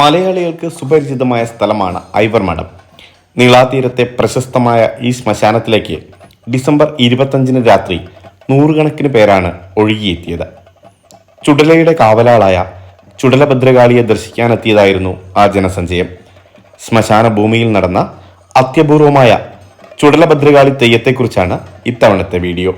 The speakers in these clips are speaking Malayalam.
മലയാളികൾക്ക് സുപരിചിതമായ സ്ഥലമാണ് ഐവർ മഠം. നീളാതീരത്തെ പ്രശസ്തമായ ഈ ശ്മശാനത്തിലേക്ക് ഡിസംബർ ഇരുപത്തഞ്ചിന് രാത്രി നൂറുകണക്കിന് പേരാണ് ഒഴുകിയെത്തിയത്. ചുടലയുടെ കാവലാളായ ചുടലഭദ്രകാളിയെ ദർശിക്കാനെത്തിയതായിരുന്നു ആ ജനസഞ്ചയം. ശ്മശാന ഭൂമിയിൽ നടന്ന അത്യപൂർവമായ ചുടലഭദ്രകാളി തെയ്യത്തെക്കുറിച്ചാണ് ഇത്തവണത്തെ വീഡിയോ.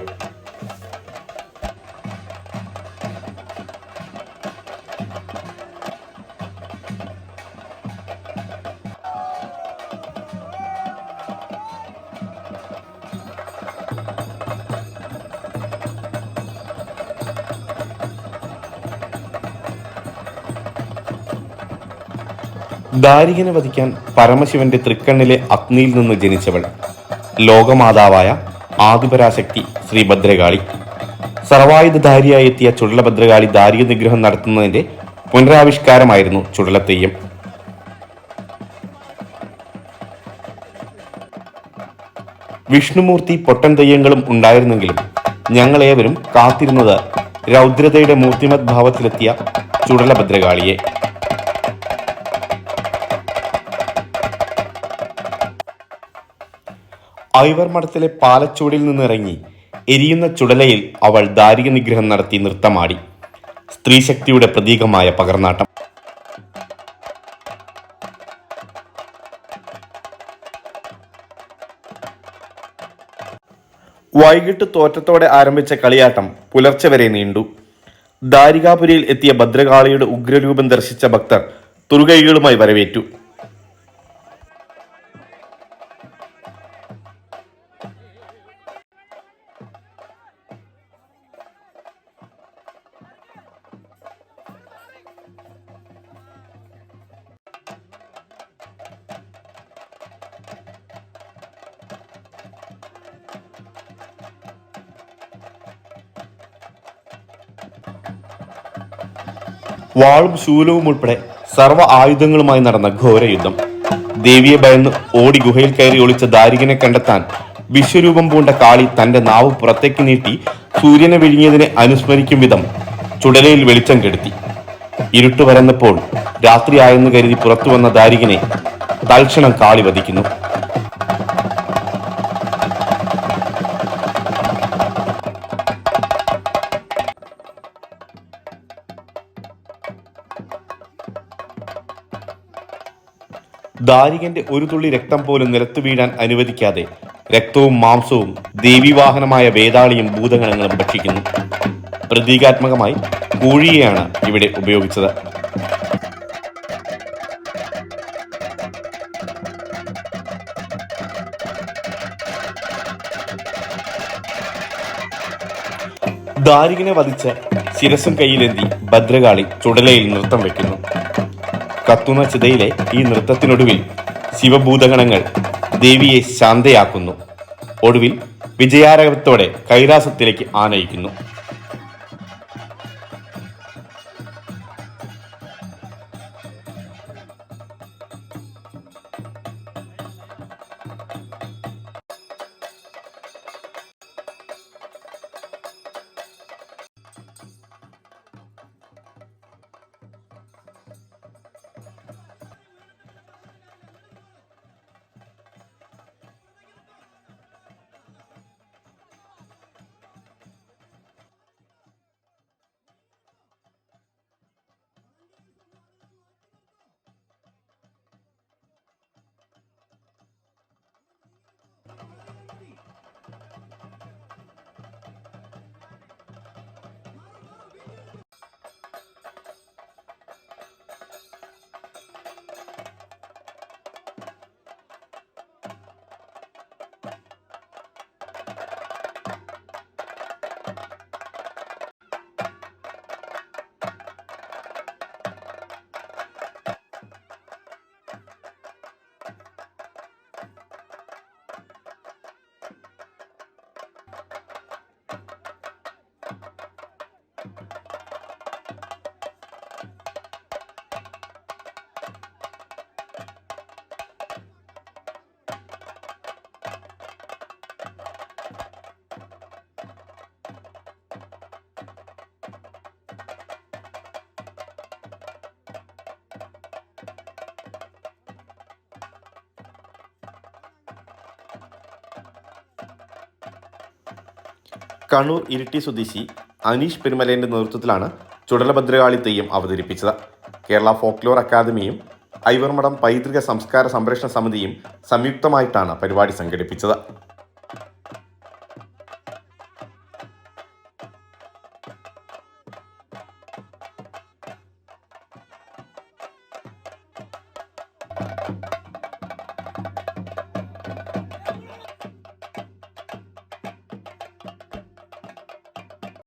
ദാരികനെ വധിക്കാൻ പരമശിവന്റെ തൃക്കണ്ണിലെ അഗ്നിയിൽ നിന്ന് ജനിച്ചവൾ. ലോകമാതാവായ ആദിപരാശക്തി ശ്രീ ഭദ്രകാളി. സർവായുധധാരിയായി എത്തിയ ചുടലഭദ്രകാളി ദാരിക നിഗ്രഹം നടത്തുന്നതിന്റെ പുനരാവിഷ്കാരമായിരുന്നു ചുടലത്തെയ്യം വിഷ്ണുമൂർത്തി പൊട്ടൻ തെയ്യങ്ങളും ഉണ്ടായിരുന്നെങ്കിലും ഞങ്ങളേവരും കാത്തിരുന്നത് രൗദ്രതയുടെ മൂർത്തിമത് ഭാവത്തിലെത്തിയ ചുടലഭദ്രകാളിയെ ഐവർ മഠത്തിലെ പാലച്ചൂടിൽ നിന്നിറങ്ങി എരിയുന്ന ചുടലയിൽ അവൾ ദാരിക നിഗ്രഹം നടത്തി നൃത്തമാടി. സ്ത്രീശക്തിയുടെ പ്രതീകമായ പകർനാട്ടം വൈകിട്ട് തോറ്റത്തോടെ ആരംഭിച്ച കളിയാട്ടം പുലർച്ചെ വരെ നീണ്ടു. ദാരികാപുരിയിൽ എത്തിയ ഭദ്രകാളിയുടെ ഉഗ്രരൂപം ദർശിച്ച ഭക്തർ തുറുകൈകളുമായി വരവേറ്റു. വാളും ശൂലവും ഉൾപ്പെടെ സർവ ആയുധങ്ങളുമായി നടന്ന ഘോരയുദ്ധം. ദേവിയെ ഭയന്ന് ഓടി ഗുഹയിൽ കയറി ഒളിച്ച ദാരികനെ കണ്ടെത്താൻ വിശ്വരൂപം പൂണ്ട കാളി തന്റെ നാവ് പുറത്തേക്ക് നീട്ടി സൂര്യനെ വിഴുങ്ങിയതിനെ അനുസ്മരിക്കും വിധം ചുടലയിൽ വെളിച്ചം കെടുത്തി. ഇരുട്ട് വരന്നപ്പോൾ രാത്രിയായെന്ന് കരുതി പുറത്തു വന്ന ദാരികനെ തൽക്ഷണം കാളി വധിക്കുന്നു. ദാരികന്റെ ഒരു തുള്ളി രക്തം പോലും നിലത്തു വീഴാൻ അനുവദിക്കാതെ രക്തവും മാംസവും ദേവിവാഹനമായ വേതാളിയും ഭൂതഗണങ്ങളും ഭക്ഷിക്കുന്നു. പ്രതീകാത്മകമായി കോഴിയെയാണ് ഇവിടെ ഉപയോഗിച്ചത്. ദാരികനെ വധിച്ച് ശിരസും കയ്യിലെന്തി ഭദ്രകാളി ചുടലയിൽ നൃത്തം വെക്കുന്നു. കത്തുന്ന ചിതയിലെ ഈ നൃത്തത്തിനൊടുവിൽ ശിവഭൂതഗണങ്ങൾ ദേവിയെ ശാന്തയാക്കുന്നു. ഒടുവിൽ വിജയാരവത്തോടെ കൈലാസത്തിലേക്ക് ആനയിക്കുന്നു. കണ്ണൂർ ഇരിട്ടി സ്വദേശി അനീഷ് പെരുമലേന്റെ നേതൃത്വത്തിലാണ് ചുടലഭദ്രകാളി തെയ്യം അവതരിപ്പിച്ചത്. കേരള ഫോക്ലോർ അക്കാദമിയും ഐവർമഠം പൈതൃക സംസ്കാര സംരക്ഷണ സമിതിയും സംയുക്തമായിട്ടാണ് പരിപാടി സംഘടിപ്പിച്ചത്.